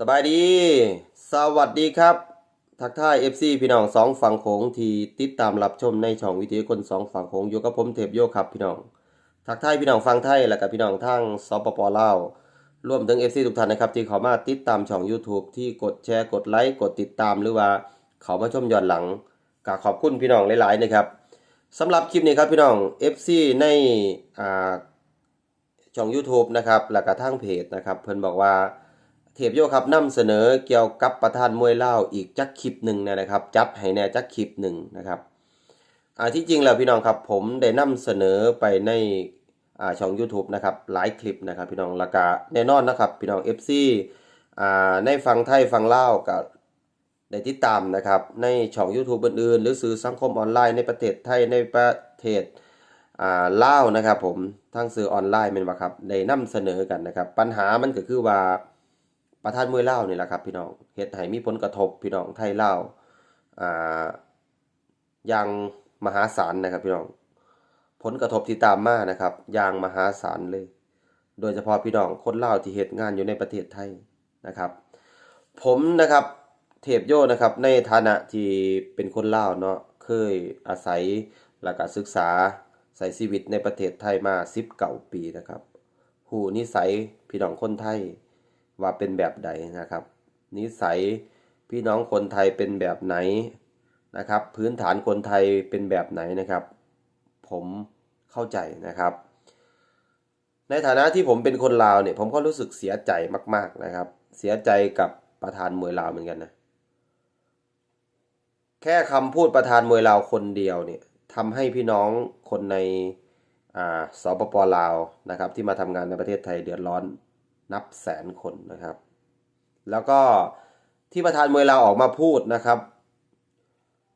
สบายดี สวัสดีครับ ทักทาย FC พี่น้องสองฝั่งโขงที่ติดตามรับชมในช่องวิทยุคนสองฝั่งโขงอยู่กับผมเทพโยครับพี่น้อง ทักทายพี่น้องฟังไทยและกับพี่น้องทางสปปลาวรวมถึง FC ทุกท่านนะครับที่เขามาติดตามช่อง YouTube ที่กดแชร์กดไลค์กดติดตามหรือว่าเขามาชมย้อนหลังก็ขอบคุณพี่น้องหลายๆนะครับสำหรับคลิปนี้ครับพี่น้อง FC ในอ่าช่อง YouTube นะครับแล้วก็ทางเพจนะครับเพิ่นบอกว่า เทพโยครับนำเสนอเกี่ยวกับประธานมวยเล่าอีกจักคลิปหนึ่งนะครับ จัดให้แน่จักคลิปหนึ่งนะครับอ่าที่จริงแล้วพี่น้องครับผมได้นำเสนอไปในอ่าช่อง YouTube นะครับหลายคลิปนะครับพี่น้องล้วก็แน่นอนนะครับพี่น้อง FC อ่าในฟังไทยฟังเล่าก็ได้ติดตามนะครับในช่อง YouTube อื่นๆ หรือสื่อสังคมออนไลน์ในประเทศไทยในประเทศอ่าเล่านะครับผมทางสื่อออนไลน์แม่นบ่ครับได้นำเสนอกันนะครับ ปัญหามันก็คือว่า ประธานมวยเล่านี่แหละครับพี่น้องเฮ็ดให้มีผลกระทบพี่น้องไทยเล่าอ่าอย่างมหาศาลนะครับพี่น้องผลกระทบที่ตามมานะครับอย่างมหาศาลเลย โดยเฉพาะพี่น้องคนเลาที่เฮ็ดงานอยู่ในประเทศไทยนะครับ ผมนะครับเทพโยนะครับในฐานะที่เป็นคนเลาเนาะเคยอาศัยแล้วก็ศึกษาใช้ชีวิตในประเทศไทยมา19ปีนะครับ หูนิสัยพี่น้องคนไทย ว่าเป็นแบบใดนะครับ นิสัยพี่น้องคนไทยเป็นแบบไหนนะครับ พื้นฐานคนไทยเป็นแบบไหนนะครับ ผมเข้าใจนะครับ ในฐานะที่ผมเป็นคนลาวเนี่ยผมก็รู้สึกเสียใจมาก ๆนะครับ เสียใจกับประธานมวยลาวเหมือนกันนะแค่คำพูดประธานมวยลาวคนเดียวเนี่ยทำให้พี่น้องคนในสปปลาวนะครับ ที่มาทำงานในประเทศไทยเดือดร้อน นับแสนคนนะครับ แล้วก็ที่ประธานมวยลาออกมาพูดนะครับ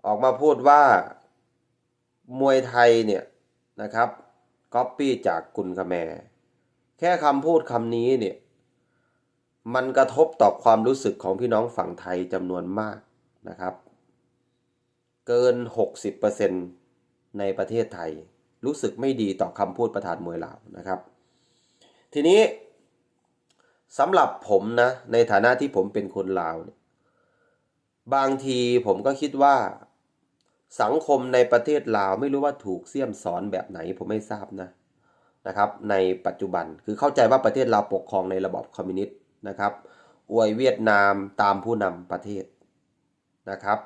ออกมาพูดว่ามวยไทยเนี่ยนะครับก๊อปปี้จากกุนคาแมแค่คำพูดคำนี้เนี่ยมันกระทบต่อความรู้สึกของพี่น้องฝั่งไทยจำนวนมากนะครับ เกิน 60%ในประเทศไทย รู้สึกไม่ดีต่อคำพูดประธานมวยลาวนะครับ ทีนี้ สำหรับผมนะ ในฐานะที่ผมเป็นคนลาวเนี่ยบางทีผมก็คิดว่า สังคมในประเทศลาวไม่รู้ว่าถูกเสี่ยมสอนแบบไหนผมไม่ทราบนะนะครับ ในปัจจุบันคือเข้าใจว่าประเทศลาวปกครองในระบอบคอมมิวนิสต์นะครับอวยเวียดนามตามผู้นำประเทศนะครับ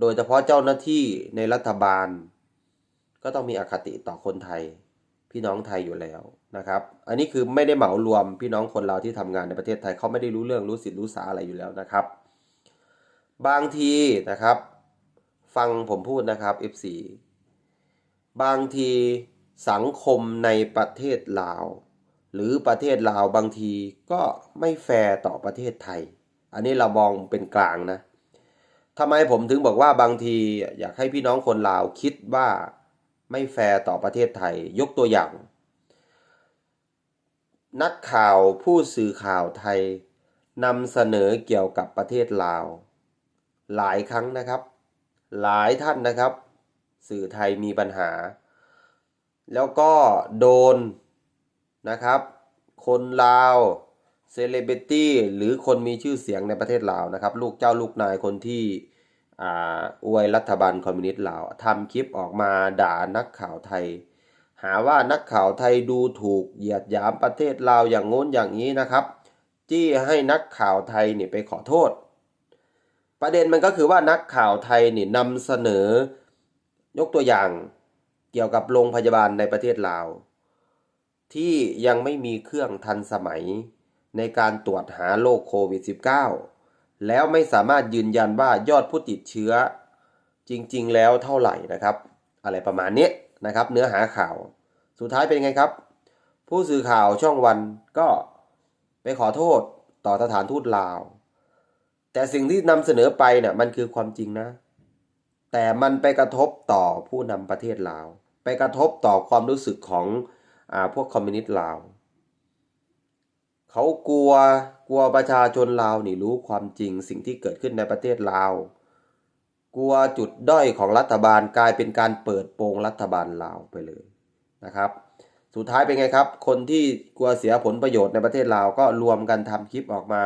โดยเฉพาะเจ้าหน้าที่ในรัฐบาล ก็ต้องมีอคติต่อคนไทย พี่น้องไทยอยู่แล้วนะครับ อันนี้คือไม่ได้เหมารวมพี่น้องคนเราวที่ทำงานในประเทศไทยเขาไม่ได้รู้เรื่องรู้สิทธิ์รู้สาอะไรอยู่แล้วนะครับ บางทีนะครับ ฟังผมพูดนะครับ F4 บางทีสังคมในประเทศลาว หรือประเทศลาวบางทีก็ไม่แฟร์ต่อประเทศไทย อันนี้เรามองเป็นกลางนะทำไมผมถึงบอกว่าบางทีอยากให้พี่น้องคนลาวคิดว่า ไม่แฟร์ต่อประเทศไทย ยกตัวอย่าง นักข่าวผู้สื่อข่าวไทยนำเสนอเกี่ยวกับประเทศลาว หลายครั้งนะครับ หลายท่านนะครับ สื่อไทยมีปัญหา แล้วก็โดนนะครับ คนลาวเซเลบริตี้หรือคนมีชื่อเสียงในประเทศลาวนะครับ ลูกเจ้าลูกนายคนที่ อวยรัฐบาลคอมมิวนิสต์ลาวทำคลิปออกมาด่านักข่าวไทย หาว่านักข่าวไทยดูถูกเหยียดหยามประเทศลาวอย่างโน้นอย่างนี้นะครับ จี้ให้นักข่าวไทยนี่ไปขอโทษ ประเด็นมันก็คือว่านักข่าวไทยนี่นำเสนอยกตัวอย่างเกี่ยวกับโรงพยาบาลในประเทศลาว ที่ยังไม่มีเครื่องทันสมัยในการตรวจหาโรคโควิด -19 แล้วไม่สามารถยืนยันว่ายอดผู้ติดเชื้อ จริงๆ แล้วเท่าไหร่นะครับ อะไรประมาณนี้นะครับ เนื้อหาข่าว สุดท้ายเป็นไงครับ ผู้สื่อข่าวช่องวันก็ไปขอโทษต่อสถานทูตลาว แต่สิ่งที่นำเสนอไปเนี่ยมันคือความจริงนะ แต่มันไปกระทบต่อผู้นำประเทศลาว ไปกระทบต่อความรู้สึกของอาพวกคอมมิวนิสต์ลาว เขากลัวกลัวประชาชนลาวนี่รู้ความจริงสิ่งที่เกิดขึ้นในประเทศลาว กลัวจุดด้อยของรัฐบาลกลายเป็นการเปิดโปงรัฐบาลลาวไปเลยนะครับ สุดท้ายเป็นไงครับ คนที่กลัวเสียผลประโยชน์ในประเทศลาวก็รวมกันทำคลิปออกมา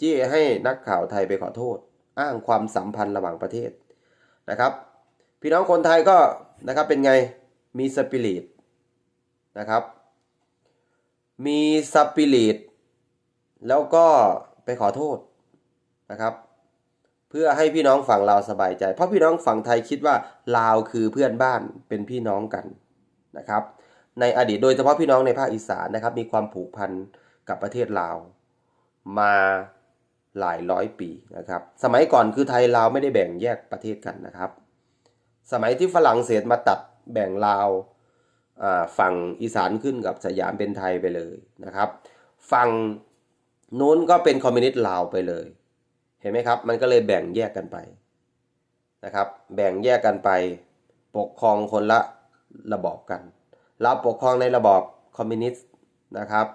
จี้ให้นักข่าวไทยไปขอโทษ อ้างความสัมพันธ์ระหว่างประเทศนะครับ พี่น้องคนไทยก็นะครับเป็นไงมีสปิริตนะครับ มีสปิริต แล้วก็ไปขอโทษนะครับ เพื่อให้พี่น้องฝั่งลาวสบายใจ เพราะพี่น้องฝั่งไทยคิดว่าลาวคือเพื่อนบ้านเป็นพี่น้องกันนะครับ ในอดีตโดยเฉพาะพี่น้องในภาคอีสานนะครับ มีความผูกพันกับประเทศลาว มาหลายร้อยปีนะครับ สมัยก่อนคือไทยลาวไม่ได้แบ่งแยกประเทศกันนะครับ สมัยที่ฝรั่งเศสมาตัดแบ่งลาวฝั่งอีสานขึ้นกับสยามเป็นไทยไปเลยนะครับ ฝั่ง นู้นก็เป็นคอมมิวนิสต์ลาวไปเลย เห็นไหมครับ มันก็เลยแบ่งแยกกันไปนะครับ แบ่งแยกกันไป ปกครองคนละระบอบกัน เราปกครองในระบอบคอมมิวนิสต์นะครับ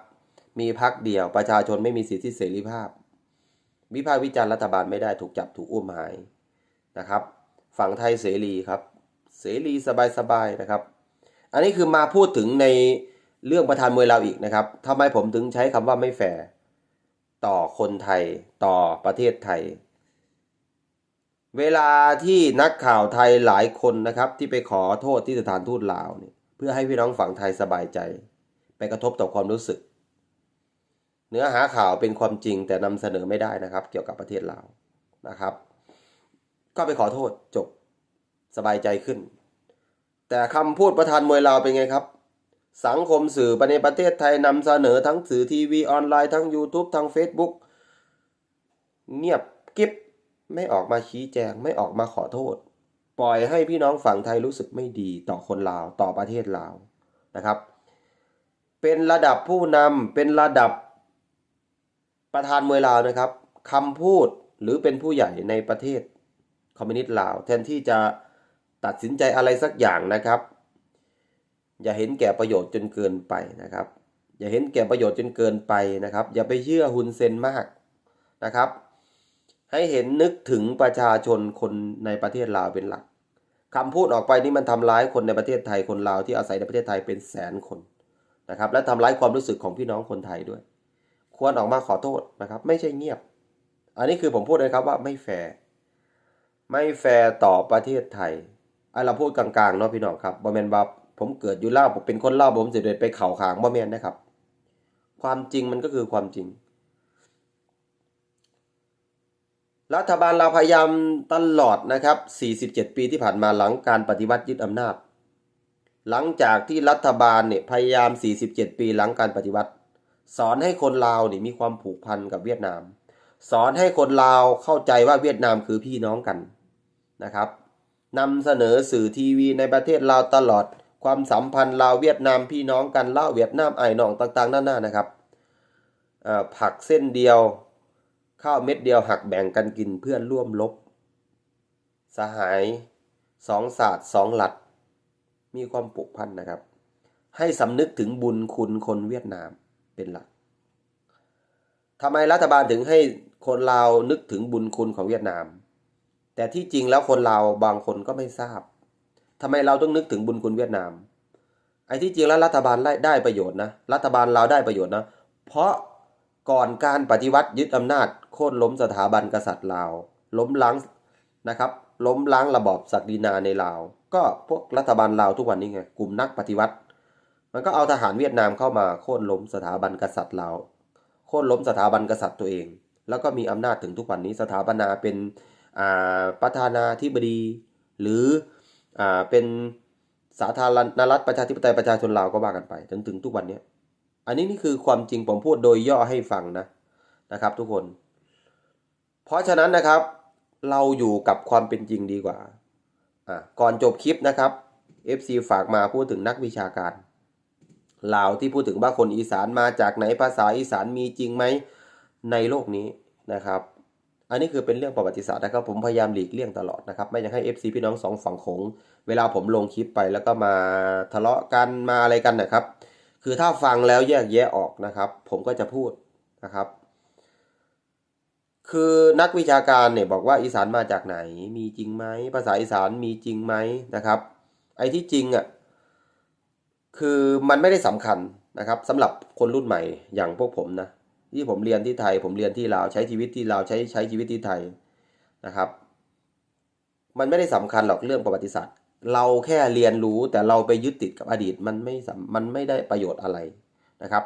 มีพรรคเดียวประชาชนไม่มีสิทธิเสรีภาพ วิพากษ์วิจารณ์รัฐบาลไม่ได้ถูกจับถูกอุ้มหายนะครับ ฝั่งไทยเสรีครับ เสรีสบายๆนะครับ อันนี้คือมาพูดถึงในเรื่องประธานมวยเราอีกนะครับทำไมผมถึงใช้คำว่าไม่แฟร์ ต่อคนไทยต่อประเทศไทย เวลาที่นักข่าวไทยหลายคนนะครับที่ไปขอโทษที่สถานทูตลาวเนี่ยเพื่อให้พี่น้องฝั่งไทยสบายใจ ไปกระทบต่อความรู้สึก เนื้อหาข่าวเป็นความจริงแต่นำเสนอไม่ได้นะครับ เกี่ยวกับประเทศลาวนะครับ ก็ไปขอโทษจบสบายใจขึ้น แต่คำพูดประธานมวยลาวเป็นไงครับ สังคมสื่อในประเทศไทยนำเสนอทั้งสื่อทีวีออนไลน์ทั้ง YouTube ทั้ง Facebook เงียบกิบไม่ออกมาชี้แจงไม่ออกมาขอโทษ ปล่อยให้พี่น้องฝั่งไทยรู้สึกไม่ดีต่อคนลาวต่อประเทศลาวนะครับ เป็นระดับผู้นำเป็นระดับประธานมวยลาวนะครับคำพูดหรือเป็นผู้ใหญ่ในประเทศคอมมิวนิสต์ลาว แทนที่จะตัดสินใจอะไรสักอย่างนะครับ อย่าเห็นแก่ประโยชน์จนเกินไปนะครับ อย่าเห็นแก่ประโยชน์จนเกินไปนะครับ อย่าไปเชื่อฮุนเซนมากนะครับ ให้เห็นนึกถึงประชาชนคนในประเทศลาวเป็นหลักคำพูดออกไปนี่มันทำร้ายคนในประเทศไทยคนลาวที่อาศัยในประเทศไทยเป็นแสนคนนะครับ และทำร้ายความรู้สึกของพี่น้องคนไทยด้วย ควรออกมาขอโทษนะครับ ไม่ใช่เงียบ อันนี้คือผมพูดเลยครับว่าไม่แฟร์ไม่แฟร์ต่อประเทศไทยไอเราพูดกลางๆเนาะพี่น้องครับบ่แมนว่า ผมเกิดอยู่เล่าผมเป็นคนเล่าผมสิเดินไปเข่าขางบ่แมนนะครับ ความจริงมันก็คือความจริง รัฐบาลเราพยายามตลอดนะครับ 47 ปีที่ผ่านมาหลังการปฏิวัติยึดอำนาจ หลังจากที่รัฐบาลเนี่ยพยายาม 47 ปีหลังการปฏิวัติ สอนให้คนลาวนี่ยมีความผูกพันกับเวียดนาม สอนให้คนลาวเข้าใจว่าเวียดนามคือพี่น้องกันนะครับนำเสนอสื่อทีวีในประเทศลาวตลอด ความสัมพันธ์ลาวเวียดนามพี่น้องกันลาวเวียดนามไอ้น้องต่างๆนั่นน่ะนะครับผักเส้นเดียว ข้าวเม็ดเดียวหักแบ่งกันกินเพื่อนร่วมลบ สหายสองศาสตร์สองหลัด มีความผูกพันนะครับ ให้สำนึกถึงบุญคุณคนเวียดนามเป็นหลักทำไมรัฐบาลถึงให้คนลาวนึกถึงบุญคุณของเวียดนาม แต่ที่จริงแล้วคนลาวบางคนก็ไม่ทราบ ทำไมเราต้องนึกถึงบุญคุณเวียดนาม ไอ้ที่จริงแล้วรัฐบาลได้ได้ประโยชน์นะ รัฐบาลเราได้ประโยชน์นะ เพราะก่อนการปฏิวัติยึดอำนาจโค่นล้มสถาบันกษัตริย์ลาว ล้มล้างนะครับ ล้มล้างระบอบศักดินาในลาว ก็พวกรัฐบาลลาวทุกวันนี้ไง กลุ่มนักปฏิวัติ มันก็เอาทหารเวียดนามเข้ามาโค่นล้มสถาบันกษัตริย์ลาว โค่นล้มสถาบันกษัตริย์ตัวเอง แล้วก็มีอำนาจถึงทุกวันนี้ สถาปนาเป็นประธานาธิบดี หรือ อ่าเป็นสาธารณรัฐประชาธิปไตยประชาชนลาวก็ว่ากันไป จนถึงทุกวันนี้อันนี้นี่คือความจริงผมพูดโดยย่อให้ฟังนะนะครับ ทุกคน เพราะฉะนั้นนะครับ เราอยู่กับความเป็นจริงดีกว่าอ่าก่อนจบคลิปนะครับ FC ฝากมาพูดถึงนักวิชาการลาวที่พูดถึงว่าคนอีสานมาจากไหนภาษาอีสานมีจริงไหมในโลกนี้นะครับ อันนี้คือเป็นเรื่องประวัติศาสตร์นะครับผมพยายามหลีกเลี่ยงตลอดนะครับไม่อยากให้ FC พี่น้องสองฝั่งโขงเวลาผมลงคลิปไปแล้วก็มาทะเลาะกันมาอะไรกันนะครับ คือถ้าฟังแล้วแยกแยะออกนะครับ ผมก็จะพูดนะครับ คือนักวิชาการเนี่ยบอกว่าอีสานมาจากไหน มีจริงไหมภาษาอีสานมีจริงไหมนะครับ ไอ้ที่จริงอะคือมันไม่ได้สำคัญนะครับสำหรับคนรุ่นใหม่อย่างพวกผมนะ ที่ผมเรียนที่ไทย ผมเรียนที่ลาวใช้ชีวิตที่ลาวใช้ใช้ชีวิตที่ไทยนะครับ มันไม่ได้สำคัญหรอกเรื่องประวัติศาสตร์ เราแค่เรียนรู้แต่เราไปยึดติดกับอดีตมันไม่สำมันไม่ได้ประโยชน์อะไรนะครับ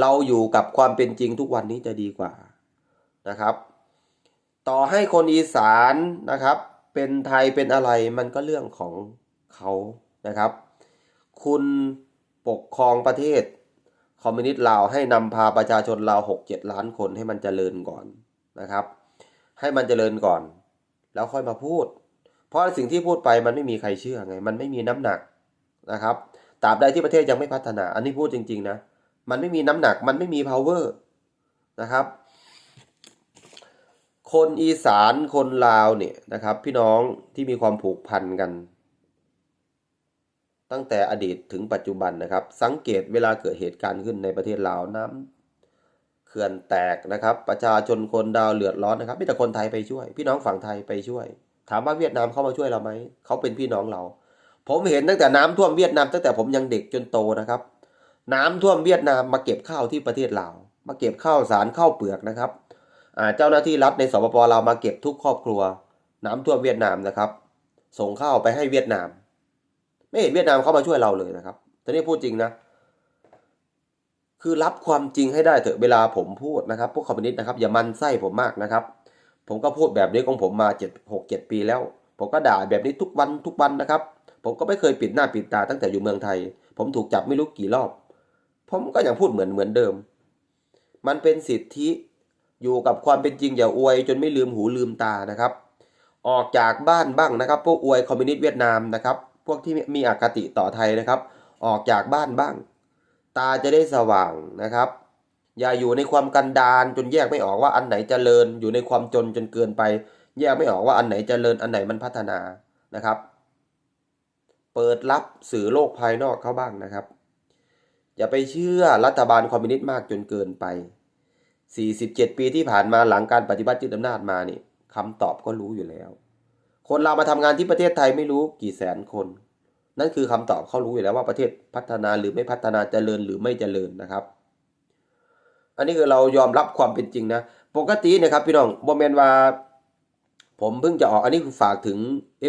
เราอยู่กับความเป็นจริงทุกวันนี้จะดีกว่านะครับ ต่อให้คนอีสานนะครับ เป็นไทยเป็นอะไรมันก็เรื่องของเขานะครับ คุณปกครองประเทศ คอมมิวนิสต์ลาวให้นำพาประชาชนลาวหกเจ็ดล้านคนให้มันเจริญก่อนนะครับ ให้มันเจริญก่อน แล้วค่อยมาพูด เพราะสิ่งที่พูดไปมันไม่มีใครเชื่อไง มันไม่มีน้ำหนักนะครับตราบใดที่ประเทศยังไม่พัฒนา อันนี้พูดจริง ๆ นะ มันไม่มีน้ำหนัก มันไม่มี power นะครับ คนอีสานคนลาวเนี่ยนะครับ พี่น้องที่มีความผูกพันกัน ตั้งแต่อดีตถึงปัจจุบันนะครับ สังเกตเวลาเกิดเหตุการณ์ขึ้นในประเทศลาวน้ำเขื่อนแตกนะครับ ประชาชนคนดาวเลือดร้อนนะครับมีแต่คนไทยไปช่วย พี่น้องฝั่งไทยไปช่วย ถามว่าเวียดนามเข้ามาช่วยเราไหมเขาเป็นพี่น้องเรา ผมเห็นตั้งแต่น้ำท่วมเวียดนามตั้งแต่ผมยังเด็กจนโตนะครับ น้ำท่วมเวียดนามมาเก็บข้าวที่ประเทศลาวมาเก็บข้าวสารข้าวเปลือกนะครับเจ้าหน้าที่รัฐในสปปลาวมาเก็บทุกครอบครัว น้ำท่วมเวียดนามนะครับ ส่งข้าวไปให้เวียดนาม ไม่เห็นเวียดนามเข้ามาช่วยเราเลยนะครับแต่นี่พูดจริงนะ คือรับความจริงให้ได้เถอะเวลาผมพูดนะครับ พวกคอมมิวนิสต์นะครับอย่ามันไส้ผมมากนะครับ ผมก็พูดแบบนี้ของผมมาเจ็ดหกเจ็ดปีแล้ว ผมก็ด่าแบบนี้ทุกวันทุกวันนะครับ ผมก็ไม่เคยปิดหน้าปิดตาตั้งแต่อยู่เมืองไทย ผมถูกจับไม่รู้กี่รอบ ผมก็ยังพูดเหมือนเหมือนเดิม มันเป็นสิทธิอยู่กับความเป็นจริงอย่าอวยจนไม่ลืมหูลืมตานะครับ ออกจากบ้านบ้างนะครับ พวกอวยคอมมิวนิสต์เวียดนามนะครับ พวกที่มีอคติต่อไทยนะครับ ออกจากบ้านบ้าง ตาจะได้สว่างนะครับ อย่าอยู่ในความกันดารจนแยกไม่ออกว่าอันไหนเจริญ อยู่ในความจนจนเกินไป แยกไม่ออกว่าอันไหนเจริญอันไหนมันพัฒนานะครับ เปิดรับสื่อโลกภายนอกเข้าบ้างนะครับ อย่าไปเชื่อรัฐบาลคอมมิวนิสต์มากจนเกินไป 47 ปีที่ผ่านมาหลังการปฏิวัติยึดอำนาจมานี่คำตอบก็รู้อยู่แล้ว คนเรามาทำงานที่ประเทศไทยไม่รู้กี่แสนคน นั่นคือคำตอบเขารู้อยู่แล้วว่าประเทศพัฒนาหรือไม่พัฒนาเจริญหรือไม่เจริญนะครับ อันนี้คือเรายอมรับความเป็นจริงนะ ปกตินะครับพี่น้องบอมเมนว่า ผมเพิ่งจะออกอันนี้คือฝากถึง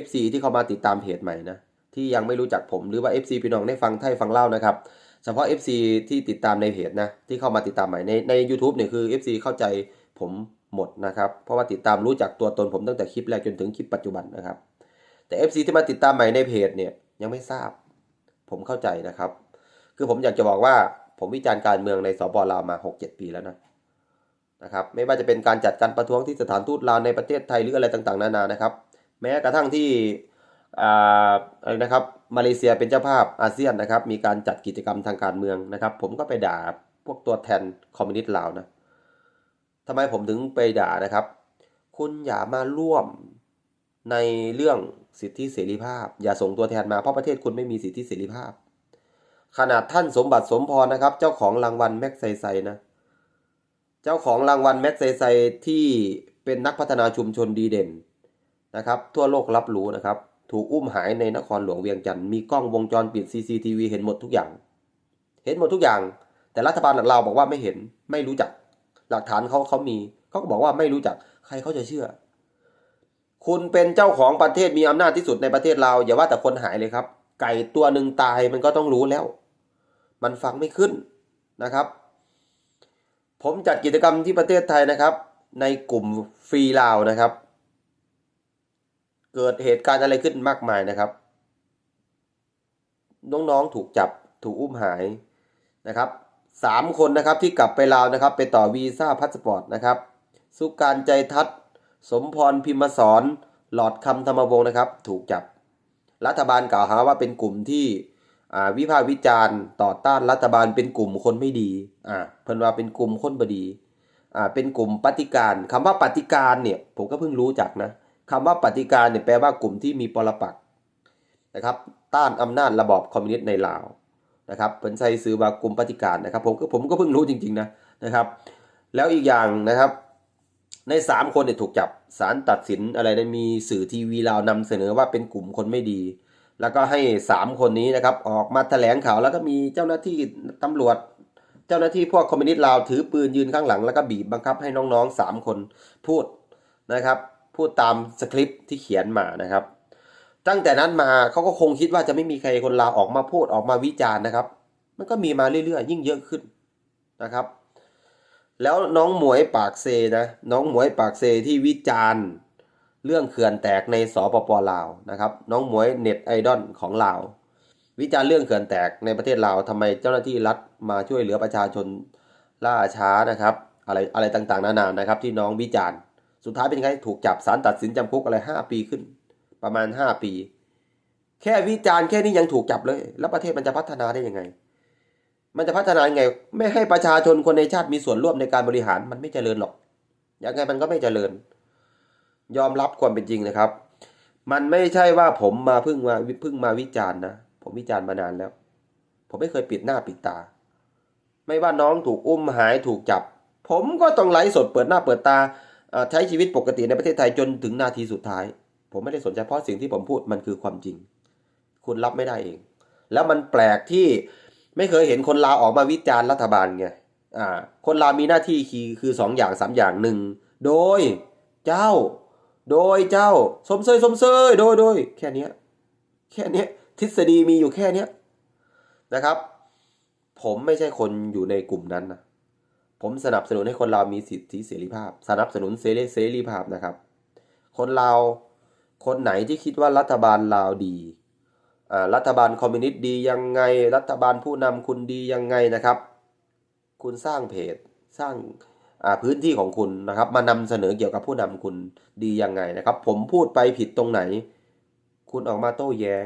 FC ที่เข้ามาติดตามเพจใหม่นะที่ยังไม่รู้จักผมหรือว่า FC พี่น้องได้ฟังไทยฟังเล่านะครับเฉพาะ FC ที่ติดตามในเพจนะที่เข้ามาติดตามใหม่ในใน u t u b e เนี่ยคือ FC เข้าใจผม หมดนะครับ เพราะว่าติดตามรู้จักตัวตนผมตั้งแต่คลิปแรกจนถึงคลิปปัจจุบันนะครับ แต่ FC ที่มาติดตามใหม่ในเพจเนี่ยยังไม่ทราบ ผมเข้าใจนะครับ คือผมอยากจะบอกว่าผมวิจารณ์การเมืองในสปลาวมา6-7 ปีแล้วนะนะครับไม่ว่าจะเป็นการจัดการประท้วงที่สถานทูตลาวในประเทศไทยหรืออะไรต่างๆ นานานะครับ แม้กระทั่งที่อ่าอะไรนะครับมาเลเซียเป็นเจ้าภาพอาเซียนนะครับ มีการจัดกิจกรรมทางการเมืองนะครับ ผมก็ไปด่าพวกตัวแทนคอมมิวนิสต์ลาวนะ ทำไมผมถึงไปด่านะครับ คุณอย่ามาร่วมในเรื่องสิทธิเสรีภาพ อย่าส่งตัวแทนมาเพราะประเทศคุณไม่มีสิทธิเสรีภาพ ขนาดท่านสมบัติสมพรนะครับ เจ้าของรางวัลแม็กไซไซนะ เจ้าของรางวัลแม็กไซไซที่เป็นนักพัฒนาชุมชนดีเด่นนะครับ ทั่วโลกรับรู้นะครับ ถูกอุ้มหายในนครหลวงเวียงจันทร์มีกล้องวงจรปิด CCTV เห็นหมดทุกอย่าง เห็นหมดทุกอย่าง แต่รัฐบาลเราบอกว่าไม่เห็นไม่รู้จัก หลักฐานเขาเขามีเขาก็บอกว่าไม่รู้จักใครเขาจะเชื่อ คุณเป็นเจ้าของประเทศมีอำนาจที่สุดในประเทศเราอย่าว่าแต่คนหายเลยครับ ไก่ตัวหนึ่งตายมันก็ต้องรู้แล้ว มันฟังไม่ขึ้นนะครับ ผมจัดกิจกรรมที่ประเทศไทยนะครับ ในกลุ่มฟรีลาวนะครับ เกิดเหตุการณ์อะไรขึ้นมากมายนะครับน้องๆถูกจับถูกอุ้มหายนะครับ สามคนนะครับที่กลับไปลาวนะครับ ไปต่อวีซ่าพาสปอร์ตนะครับสุการใจทัศน์สมพรพิมสอนหลอดคำธรรมวงศ์นะครับ ถูกจับ รัฐบาลกล่าวหาว่าเป็นกลุ่มที่วิพากษ์วิจารณ์ต่อต้านรัฐบาลเป็นกลุ่มคนไม่ดีอ่าเพิ่นว่าเป็นกลุ่มคนบดีอ่าเป็นกลุ่มปฏิการคำว่าปฏิการเนี่ยผมก็เพิ่งรู้จักนะคำว่าปฏิการเนี่ยแปลว่ากลุ่มที่มีปรปักนะครับ ต้านอำนาจระบอบคอมมิวนิสต์ในลาว นะครับเป็นใช้ซื้อวากลุ่มปฏิการนะครับผมก็ผมก็เพิ่งรู้จริงๆนะนะครับแล้วอีกอย่างนะครับ ในสามคนเนี่ยถูกจับศาลตัดสินอะไรนะมีสื่อทีวีลาวนำเสนอว่าเป็นกลุ่มคนไม่ดี แล้วก็ให้สามคนนี้นะครับออกมาแถลงข่าวแล้วก็มีเจ้าหน้าที่ตำรวจ เจ้าหน้าที่พวกคอมมิวนิสต์ลาวถือปืนยืนข้างหลัง แล้วก็บีบบังคับให้น้องๆสามคนพูดนะครับ พูดตามสคริปต์ที่เขียนมานะครับ ตั้งแต่นั้นมาเขาก็คงคิดว่าจะไม่มีใครคนลาวออกมาพูดออกมาวิจารณ์นะครับ มันก็มีมาเรื่อยๆ ยิ่งเยอะขึ้นนะครับ แล้วน้องหมวยปากเซนะน้องหมวยปากเซที่วิจารณ์ เรื่องเขื่อนแตกในสปปลาวนะครับ น้องหมวยเน็ตไอดอลของลาววิจารณ์เรื่องเขื่อนแตกในประเทศลาวทำไมเจ้าหน้าที่รัฐมาช่วยเหลือประชาชนล่าช้านะครับ อะไรอะไรต่างๆ นานานะครับ ที่น้องวิจารณ์ สุดท้ายเป็นไงถูกจับศาลตัดสินจำคุกอะไรห้าปีขึ้น ประมาณห้าปี แค่วิจารณ์แค่นี้ยังถูกจับเลย แล้วประเทศมันจะพัฒนาได้ยังไง มันจะพัฒนาไง ไม่ให้ประชาชนคนในชาติมีส่วนร่วมในการบริหารมันไม่เจริญหรอกยังไงมันก็ไม่เจริญ ยอมรับความเป็นจริงนะครับ มันไม่ใช่ว่าผมมาพิ่งมาพิ่งมาวิจารณ์นะผมวิจารณ์มานานแล้ว ผมไม่เคยปิดหน้าปิดตา ไม่ว่าน้องถูกอุ้มหายถูกจับ ผมก็ต้องไลฟ์สดเปิดหน้าเปิดตาใช้ชีวิตปกติในประเทศไทยจนถึงนาทีสุดท้าย ผมไม่ได้สนใจเพราะสิ่งที่ผมพูดมันคือความจริง คุณรับไม่ได้เอง แล้วมันแปลกที่ไม่เคยเห็นคนลาวออกมาวิจารณ์รัฐบาลไงอ่าคนลาวมีหน้าที่คือคือสองอย่างสามอย่างหนึ่งโดยเจ้า โดยเจ้า สมเสยสมเสยโดยโดยแค่นี้แค่นี้ทฤษฎีมีอยู่แค่นี้นะครับ ผมไม่ใช่คนอยู่ในกลุ่มนั้นนะผมสนับสนุนให้คนลาวมีสิทธิเสรีภาพ สนับสนุนเสรีเสรีภาพนะครับ คนลาว คนไหนที่คิดว่ารัฐบาลลาวดี รัฐบาลคอมมิวนิสต์ดียังไง รัฐบาลผู้นำคุณดียังไงนะครับ คุณสร้างเพจสร้างพื้นที่ของคุณนะครับ มานำเสนอเกี่ยวกับผู้นำคุณดียังไงนะครับ ผมพูดไปผิดตรงไหน คุณออกมาโต้แย้ง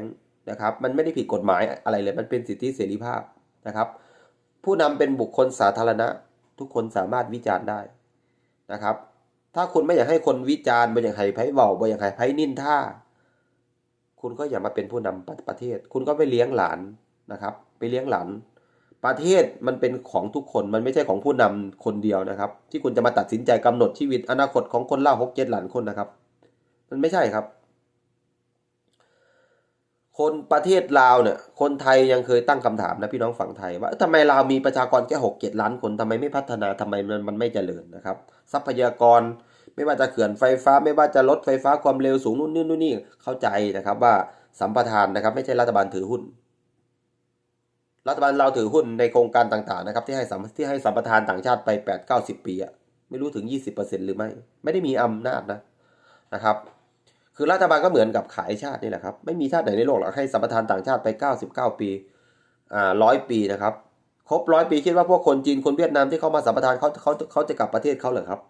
นะครับ มันไม่ได้ผิดกฎหมายอะไรเลย มันเป็นสิทธิเสรีภาพนะครับ ผู้นำเป็นบุคคลสาธารณะ ทุกคนสามารถวิจารณ์ได้นะครับ ถ้าคุณไม่อยากให้คนวิจารณ์ไม่อย่างไห้ไพ่เบาไม่อย่างไห้ไพ่นินท่าคุณก็อย่ามาเป็นผู้นำประประเทศ คุณก็ไปเลี้ยงหลานนะครับ ไปเลี้ยงหลาน ประเทศมันเป็นของทุกคน มันไม่ใช่ของผู้นำคนเดียวนะครับ ที่คุณจะมาตัดสินใจกำหนดชีวิตอนาคตของคนเล่าหกเจ็ดหลานคนนะครับ มันไม่ใช่ครับ คนประเทศลาวเนี่ย คนไทยยังเคยตั้งคำถามนะพี่น้องฝั่งไทย ว่าเอ้ยทำไมลาวมีประชากรแค่หกเจ็ดล้านคนทำไมไม่พัฒนาทำไมมันมันไม่เจริญนะครับ ทรัพยากรไม่ว่าจะเขื่อนไฟฟ้า ไม่ว่าจะรถไฟฟ้าความเร็วสูงนู่นนี่นู่นนี่เข้าใจนะครับว่าสัมปทานนะครับ ไม่ใช่รัฐบาลถือหุ้น รัฐบาลเราถือหุ้นในโครงการต่างๆนะครับ ที่ให้สัมที่ให้สัมปทานต่างชาติไปแปดเก้าสิบปีอะไม่รู้ถึงยี่สิบเปอร์เซ็นต์หรือไม่ ไม่ได้มีอำนาจนะนะครับ คือรัฐบาลก็เหมือนกับขายชาตินี่แหละครับ ไม่มีชาติไหนในโลกหรอกให้สัมปทานต่างชาติไปเก้าสิบเก้าปีอ่าร้อยปีนะครับ ครบร้อยปีคิดว่าพวกคนจีนคนเวียดนามที่เข้ามาสัมปทานเขาเขาเขาจะกลับประเทศเขาเหรอครับ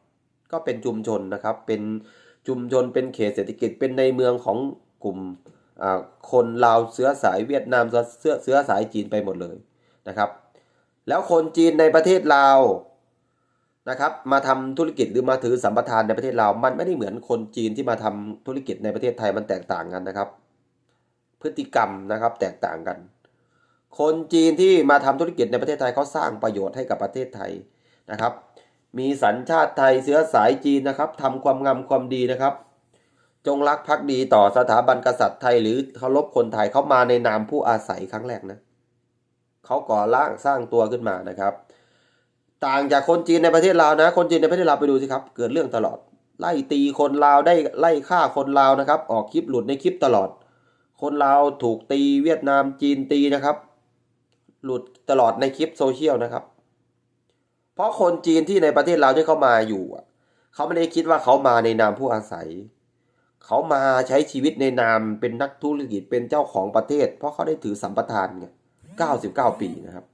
ก็เป็นชุมชนนะครับ เป็นชุมชนเป็นเขตเศรษฐกิจเป็นในเมืองของกลุ่มอ่าคนลาวเชื้อสายเวียดนามเชื้อเชื้อสายจีนไปหมดเลยนะครับ แล้วคนจีนในประเทศลาว นะครับมาทำธุรกิจหรือมาถือสัมปทานในประเทศลามันไม่ได้เหมือนคนจีนที่มาทำธุรกิจในประเทศไทยมันแตกต่างกันนะครับ พฤติกรรมนะครับแตกต่างกัน คนจีนที่มาทำธุรกิจในประเทศไทยเขาสร้างประโยชน์ให้กับประเทศไทยนะครับ มีสัญชาติไทยเชื้อสายจีนนะครับทำความงามความดีนะครับ จงรักภักดีต่อสถาบันกษัตริย์ไทย หรือเคารพคนไทยเขามาในนามผู้อาศัยครั้งแรกนะเขาก่อร่างสร้างตัวขึ้นมานะครับ ต่างจากคนจีนในประเทศลาวนะ คนจีนในประเทศลาวไปดูสิครับ เกิดเรื่องตลอด ไล่ตีคนลาวได้ไล่ฆ่าคนลาวนะครับ ออกคลิปหลุดในคลิปตลอด คนลาวถูกตีเวียดนามจีนตีนะครับ หลุดตลอดในคลิปโซเชียลนะครับ เพราะคนจีนที่ในประเทศลาวที่เขามาอยู่อะเขาไม่ได้คิดว่าเขามาในนามผู้อาศัย เขามาใช้ชีวิตในนามเป็นนักธุรกิจเป็นเจ้าของประเทศ เพราะเขาได้ถือสัมปทานไง99 ปีนะครับ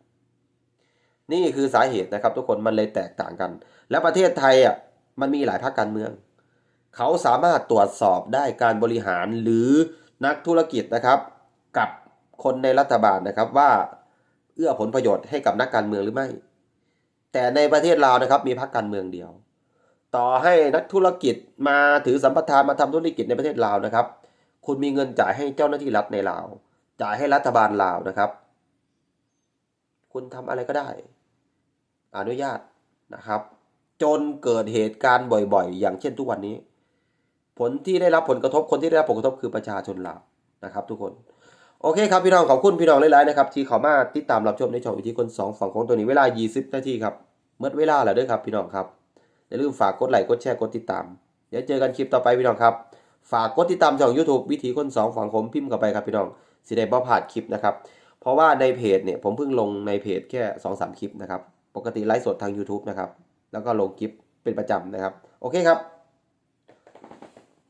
นี่คือสาเหตุนะครับ ทุกคนมันเลยแตกต่างกัน และประเทศไทยอะมันมีหลายพรรคการเมือง เขาสามารถตรวจสอบได้การบริหารหรือนักธุรกิจนะครับ กับคนในรัฐบาลนะครับว่าเอื้อผลประโยชน์ให้กับนักการเมืองหรือไม่ แต่ในประเทศลาวนะครับมีพรรคการเมืองเดียว ต่อให้นักธุรกิจมาถือสัมปทานมาทำธุรกิจในประเทศลาวนะครับ คุณมีเงินจ่ายให้เจ้าหน้าที่รัฐในลาว จ่ายให้รัฐบาลลาวนะครับ คุณทำอะไรก็ได้ อนุญาตนะครับ จนเกิดเหตุการณ์บ่อยๆ อย่างเช่นทุกวันนี้ ผลที่ได้รับผลกระทบคนที่ได้รับผลกระทบคือประชาชนลานะครับ ทุกคนโอเคครับพี่น้องขอบคุณพี่น้องหลายๆนะครับที่เข้ามาติดตามรับชมในช่องวิธีคนสองฝั่งของตัวนี้เวลา 20 นาทีครับเมื่อเวลาแล้วด้วยครับพี่น้องครับอย่าลืมฝากกดไลค์กดแชร์กดติดตามเดี๋ยวเจอกันคลิปต่อไปพี่น้องครับ ฝากกดติดตามช่อง YouTube วิธีคนสองฝั่งผมพิมพ์เข้าไปครับพี่น้องสิได้บ่พลาดคลิปนะครับ เพราะว่าในเพจเนี่ยผมเพิ่งลงในเพจแค่2-3คลิปนะครับ ปกติไลฟ์สดทาง YouTube นะครับ แล้วก็ลงคลิปเป็นประจำนะครับ โอเคครับ